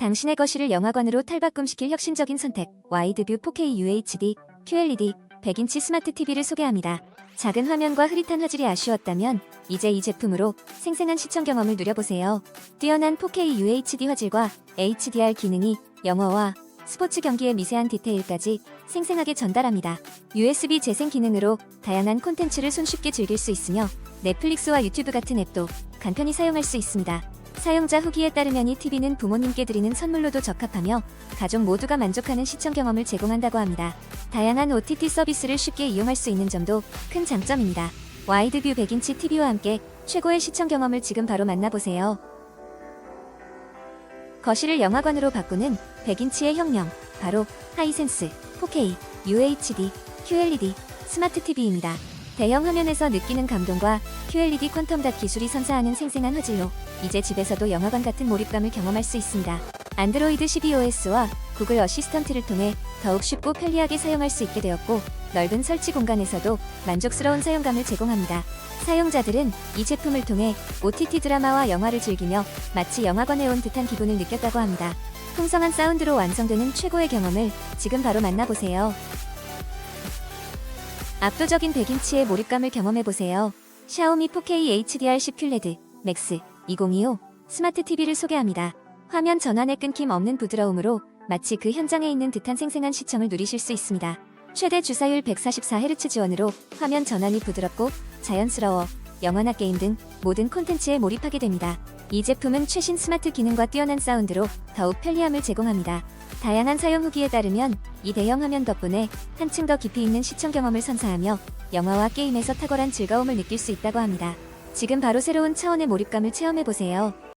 당신의 거실을 영화관으로 탈바꿈시킬 혁신적인 선택 와이드뷰 4K UHD QLED 100인치 스마트 TV를 소개합니다. 작은 화면과 흐릿한 화질이 아쉬웠다면 이제 이 제품으로 생생한 시청 경험을 누려보세요. 뛰어난 4K UHD 화질과 HDR 기능이 영화와 스포츠 경기의 미세한 디테일까지 생생하게 전달합니다. USB 재생 기능으로 다양한 콘텐츠를 손쉽게 즐길 수 있으며 넷플릭스와 유튜브 같은 앱도 간편히 사용할 수 있습니다. 사용자 후기에 따르면 이 TV는 부모님께 드리는 선물로도 적합하며 가족 모두가 만족하는 시청 경험을 제공한다고 합니다. 다양한 OTT 서비스를 쉽게 이용할 수 있는 점도 큰 장점입니다. 와이드뷰 100인치 TV와 함께 최고의 시청 경험을 지금 바로 만나보세요. 거실을 영화관으로 바꾸는 100인치의 혁명, 바로 하이센스 4K UHD QLED 스마트 TV입니다. 대형 화면에서 느끼는 감동과 QLED 퀀텀 닷 기술이 선사하는 생생한 화질로 이제 집에서도 영화관 같은 몰입감을 경험할 수 있습니다. 안드로이드 12OS와 구글 어시스턴트를 통해 더욱 쉽고 편리하게 사용할 수 있게 되었고 넓은 설치 공간에서도 만족스러운 사용감을 제공합니다. 사용자들은 이 제품을 통해 OTT 드라마와 영화를 즐기며 마치 영화관에 온 듯한 기분을 느꼈다고 합니다. 풍성한 사운드로 완성되는 최고의 경험을 지금 바로 만나보세요. 압도적인 100인치의 몰입감을 경험해보세요. 샤오미 4K HDR10 큐레드 맥스 2025 스마트 TV를 소개합니다. 화면 전환의 끊김 없는 부드러움으로 마치 그 현장에 있는 듯한 생생한 시청을 누리실 수 있습니다. 최대 주사율 144Hz 지원으로 화면 전환이 부드럽고 자연스러워 영화나 게임 등 모든 콘텐츠에 몰입하게 됩니다. 이 제품은 최신 스마트 기능과 뛰어난 사운드로 더욱 편리함을 제공합니다. 다양한 사용 후기에 따르면 이 대형 화면 덕분에 한층 더 깊이 있는 시청 경험을 선사하며 영화와 게임에서 탁월한 즐거움을 느낄 수 있다고 합니다. 지금 바로 새로운 차원의 몰입감을 체험해보세요.